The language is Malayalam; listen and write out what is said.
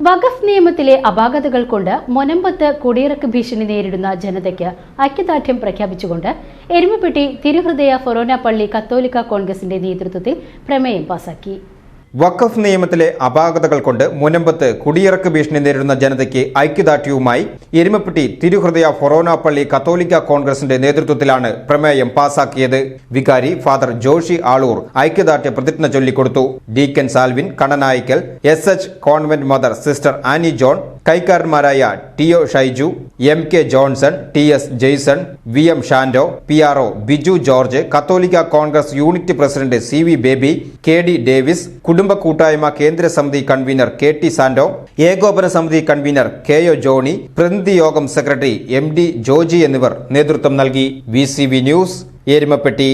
വഖഫ് നിയമത്തിലെ അപാകതകൾ കൊണ്ട് മൊനമ്പത്ത് കുടിയിറക്ക് ഭീഷണി നേരിടുന്ന ജനതയ്ക്ക് ഐക്യദാർഢ്യം പ്രഖ്യാപിച്ചുകൊണ്ട് എരുമപ്പെട്ടി തിരുഹൃദയ ഫൊറോന പള്ളി കത്തോലിക്ക കോൺഗ്രസിന്റെ നേതൃത്വത്തിൽ പ്രമേയം പാസാക്കി. വഖഫ് നിയമത്തിലെ അപാകതകൾ കൊണ്ട് മുനമ്പത്ത് കുടിയിറക്ക് ഭീഷണി നേരിടുന്ന ജനതയ്ക്ക് ഐക്യദാർഢ്യവുമായി എരുമപ്പെട്ടി തിരുഹൃദയ ഫൊറോന പള്ളി കത്തോലിക്ക കോൺഗ്രസിന്റെ നേതൃത്വത്തിലാണ് പ്രമേയം പാസാക്കിയത്. വികാരി ഫാദർ ജോഷി ആളൂർ ഐക്യദാർഢ്യ പ്രതിജ്ഞ ചൊല്ലിക്കൊടുത്തു. Deacon Salvin Kananayikkal S H convent mother sister Annie John കൈക്കാരന്മാരായ T O Shaiju M K Johnson T S Jaison V M Shando P R O Biju George കത്തോലിക്ക Congress unit president C V Baby K D Davis കുടുംബ കൂട്ടായ്മ കേന്ദ്ര സമിതി കൺവീനർ കെ ടി സാൻഡോ ഏകോപന സമിതി കൺവീനർ കെ ഒ ജോണി പ്രതിനിധി യോഗം സെക്രട്ടറി എം ഡി ജോജി എന്നിവർ നേതൃത്വം നൽകി. V news Erumapetty